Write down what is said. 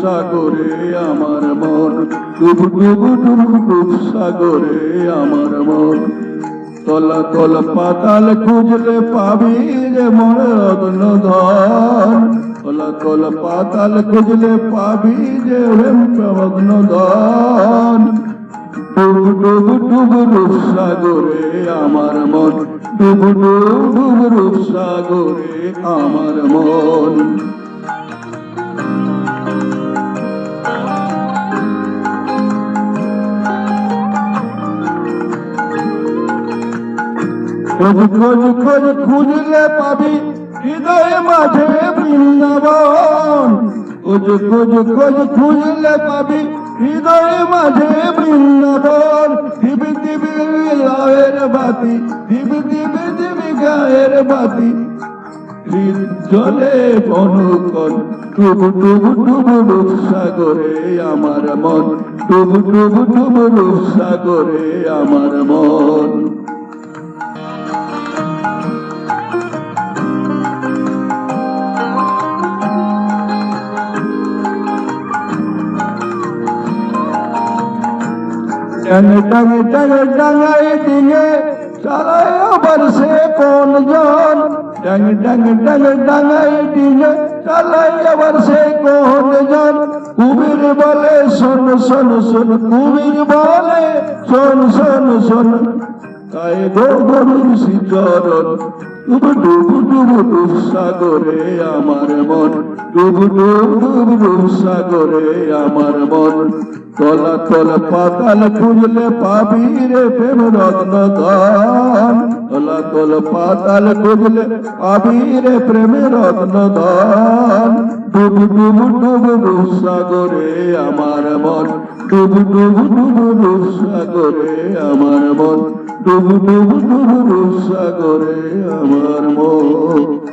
সাগরে আমার মন ডুবু ডুবু ডুবু ডুবু সাগরে আমার মন তলা তলা পাতাল খুঁজলে পাবি যে মন রত্ন ধন তলা তলা পাতাল খুঁজলে পাবি যে রত্ন ধন ডুবু ডুবু ডুবু রূপ সাগরে আমার মন রূপ সাগরে আমার মন খোঁজ খোঁজ খোঁজ খুঁজলে পাবি হৃদয় মাঝে বৃন্দাবন খোঁজ খোঁজ খোঁজ খুঁজলে পাবি হৃদয় মাঝে বৃন্দাবন দিবি দিবি বাতি দিবি দিবি দিবি গায়ের বাতি। জলে বনকন টুবু টুবু টুবু রূপ সাগরে আমার মন। টুবু টুবু টুবু রূপ সাগরে আমার মন। টং টং টং টঙ্গাই দিয়ে চালায় আবার সে কোন জন? টং টং টং ডাঙাই দিয়ে চালায় আবার সে কোন জন? কুবির বলে, শোন শোন শোন কুবির বলে, শোন শোন শোন। তাই গো গরুর শিচরণ ডুবু ডুবু ডুবু ডুব সাগরে আমার মন ডুবু ডুবু ডুবু ডুব সাগরে আমার মন। তলা তলা পাতাল খুঁজলে পাবি রে প্রেম রত্ন ধন তলা তলা পাতাল খুঁজলে পাবি রে প্রেম রত্ন ধন ডুবু ডুবু ডুবু ডুব সাগরে আমার মন। ডুবু ডুবু ডুবু ডুব সাগরে আমার মন ডুবু ডুবু ডুবু ডুব সাগরে আমার মন